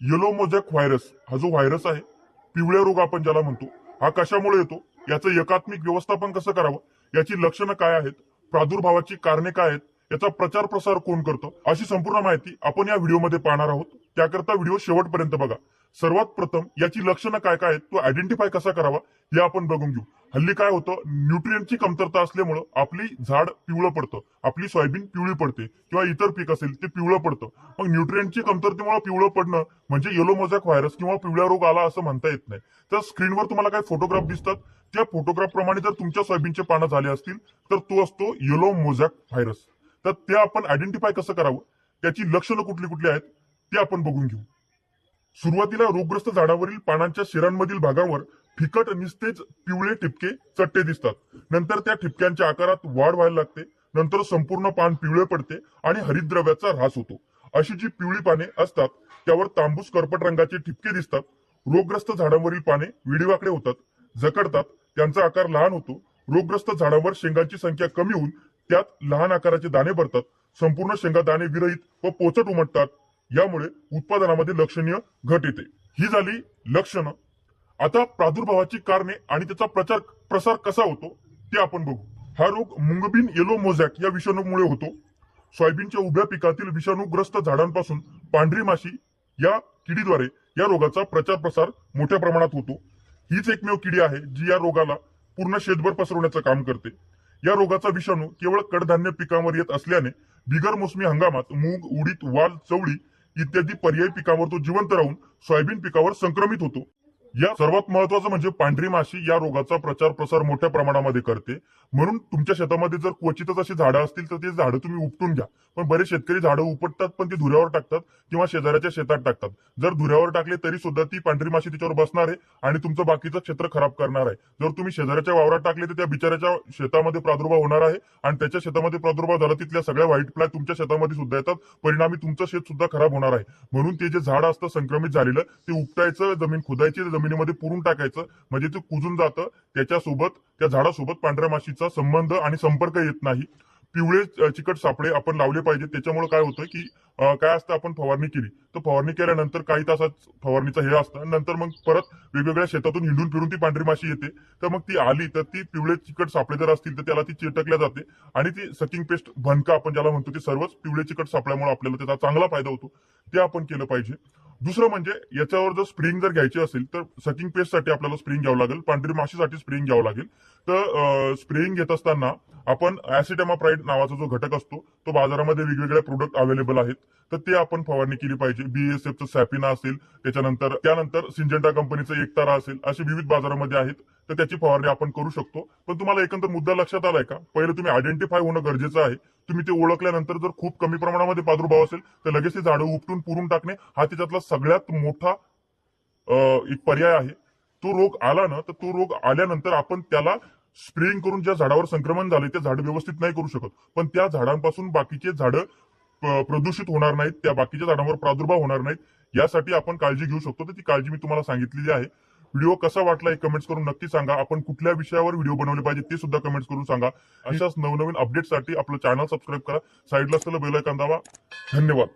Yellow mosaic virus हा जो virus आहे पिवळ्या रोग आपण ज्याला म्हणतो हा कशामुळे येतो? याचं एकात्मिक व्यवस्थापन कसं करावं? याची लक्षणं काय आहेत? प्रादुर्भावाची कारणे काय आहेत? याचा प्रचार प्रसार कोण करतो? अशी संपूर्ण माहिती आपण या व्हिडिओमध्ये पाहणार आहोत. त्याकरता व्हिडिओ शेवटपर्यंत बघा. सर्वात प्रथम याची लक्षणं काय काय आहेत? तो आयडेंटिफाय कसा करावा? हे आपण बघून घेऊ. हल्ली काय होतं न्यूट्रियनची कमतरता असल्यामुळं आपली झाड पिवळं पडतं. आपली सोयाबीन पिवळी पडते किंवा इतर पीक असेल ते पिवळं पडतं. मग न्यूट्रियनची कमतरतेमुळे पिवळं पडणं म्हणजे येलो मोझॅक व्हायरस किंवा पिवळा रोग आला असं म्हणता येत नाही. तर स्क्रीनवर तुम्हाला काय फोटोग्राफ दिसतात. त्या फोटोग्राफ प्रमाणे जर तुमच्या सोयाबीनचे पानं झाले असतील तर तो असतो येलो मोझॅक व्हायरस तर ते आपण आयडेंटिफाय कसं करावं? त्याची लक्षणं कुठली कुठली आहेत ते आपण बघून घेऊ. सुरुवातीला रोगग्रस्त झाडावरील पानांच्या शिरांमधील भागावर फिकट निस्तेज पिवळे ठिपके चट्टे दिसतात. नंतर त्या ठिपक्यांच्या आकारात वाढ व्हायला लागते. नंतर संपूर्ण पान पिवळे पडते आणि हरिद्रव्याचा ऱ्हास होतो. अशी जी पिवळी पाने असतात त्यावर तांबूस करपट रंगाचे ठिपके दिसतात. रोगग्रस्त झाडांवरील पाने विडीवाकडे होतात जकडतात त्यांचा आकार लहान होतो. रोगग्रस्त झाडांवर शेंगांची संख्या कमी होऊन त्यात लहान आकाराचे दाणे भरतात. संपूर्ण शेंगा दाणे विरहित व पोचट उमटतात. यामुळे उत्पादनामध्ये लक्षणीय घट येते. ही झाली लक्षणं. आता प्रादुर्भावाची कारणे आणि त्याचा प्रचार प्रसार कसा होतो ते आपण बघू. हा रोग मुंगबिन येलो मोझॅक या विषाणूमुळे होतो. सोयाबीनच्या उभ्या पिकातील विषाणूग्रस्त झाडांपासून पांढरी माशी या किडीद्वारे या रोगाचा प्रचार प्रसार मोठ्या प्रमाणात होतो. हीच एकमेव किडी आहे जी या रोगाला पूर्ण शेतभर पसरवण्याचं काम करते. या रोगाचा विषाणू केवळ कडधान्य पिकांवर येत असल्याने बिगर मोसमी हंगामात मूग उडीद वाल चवळी इत्यादी पर्यायी पिकांवर तो जिवंत राहून सोयाबीन पिकावर संक्रमित होतो. या सर्वात महत्वाचं म्हणजे पांढरी माशी या रोगाचा प्रचार प्रसार मोठ्या प्रमाणामध्ये करते. म्हणून तुमच्या शेतामध्ये जर क्वचितच अशी झाडं असतील तर ते झाडं तुम्ही उपटून घ्या. पण बरेच शेतकरी झाडं उपटतात पण ती धुऱ्यावर टाकतात किंवा शेजाऱ्याच्या शेतात टाकतात. जर धुऱ्यावर टाकले तरी सुद्धा ती पांढरी माशी तिच्यावर बसणार आहे आणि तुमचं बाकीचं क्षेत्र खराब करणार आहे. जर तुम्ही शेजाऱ्याच्या वावरात टाकले तर त्या बिचाऱ्याच्या शेतामध्ये प्रादुर्भाव होणार आहे आणि त्याच्या शेतामध्ये प्रादुर्भाव झाला तिथल्या सगळ्या व्हाईट फ्लाय तुमच्या शेतामध्ये सुद्धा येतात. परिणामी तुमचं शेत सुद्धा खराब होणार आहे. म्हणून ते जे झाड असतं संक्रमित झालेलं ते उपटायचं जमीन खोदायची जमिनीमध्ये पुरून टाकायचं म्हणजे ते कुजून जातं. त्याच्यासोबत त्या झाडासोबत पांढऱ्या माशीचा संबंध आणि संपर्क येत नाही. पिवळे चिकट सापळे आपण लावले पाहिजे त्याच्यामुळे काय होतं की काय असतं आपण फवारणी केली. तर फवारणी केल्यानंतर काही तासात फवारणीचं हे असतं. नंतर मग परत वेगवेगळ्या शेतातून हिंडून फिरून ती पांढरी माशी येते. तर मग ती आली तर ती पिवळे चिकट सापळे जर असतील तर त्याला ती चिटकल्या जाते. आणि ती सकिंग पेस्ट भनका आपण ज्याला म्हणतो ते सर्वच पिवळे चिकट सापळ्यामुळे आपल्याला त्याचा चांगला फायदा होतो. ते आपण केलं पाहिजे. दुसरं म्हणजे याच्यावर जर स्प्रिंग जर घ्यायची असेल तर सकिंग पेस्टसाठी आपल्याला स्प्रिंग घ्यावं लागेल. पांढरी माशीसाठी स्प्रिंग घ्यावं लागेल. तर स्प्रेइंग घेत असताना आपण ऍसिटॅमाप्राईड नावाचा जो घटक असतो तो बाजारामध्ये वेगवेगळे प्रोडक्ट अवेलेबल आहेत. तर ते आपण फवारणी केली पाहिजे. बीएसएफचं सॅपिना असेल त्याच्यानंतर त्यानंतर सिंजेंटा कंपनीचं एकतारा असेल असे विविध बाजारामध्ये आहेत. तर त्याची फवारणी आपण करू शकतो. पण तुम्हाला एकंदर मुद्दा लक्षात आलाय का? पहिलं तुम्ही आयडेंटिफाय होणं गरजेचं आहे. तुम्ही ते ओळखल्यानंतर जर खूप कमी प्रमाणामध्ये प्रादुर्भाव असेल तर लगेच ते झाडं उपटून पुरून टाकणे हा त्याच्यातला सगळ्यात मोठा एक पर्याय आहे. तो रोग आला ना तर तो रोग आल्यानंतर आपण त्याला स्प्रेइंग करून ज्या झाडावर संक्रमण झाले ते झाड व्यवस्थित नाही करू शकत. पण त्या झाडांपासून बाकीचे झाडं प्रदूषित होणार नाहीत त्या बाकीच्या झाडांवर प्रादुर्भाव होणार नाहीत यासाठी आपण काळजी घेऊ शकतो. तर ती काळजी मी तुम्हाला सांगितलेली आहे. व्हिडिओ कसा वाटला हे कमेंट्स करून नक्की सांगा. आपण कुठल्या विषयावर व्हिडिओ बनवले पाहिजे ते सुद्धा कमेंट्स करून सांगा. अशाच नवनवीन अपडेटसाठी आपलं चॅनल सबस्क्राईब करा. साईडला असलेलं बेल ऐकन धन्यवाद.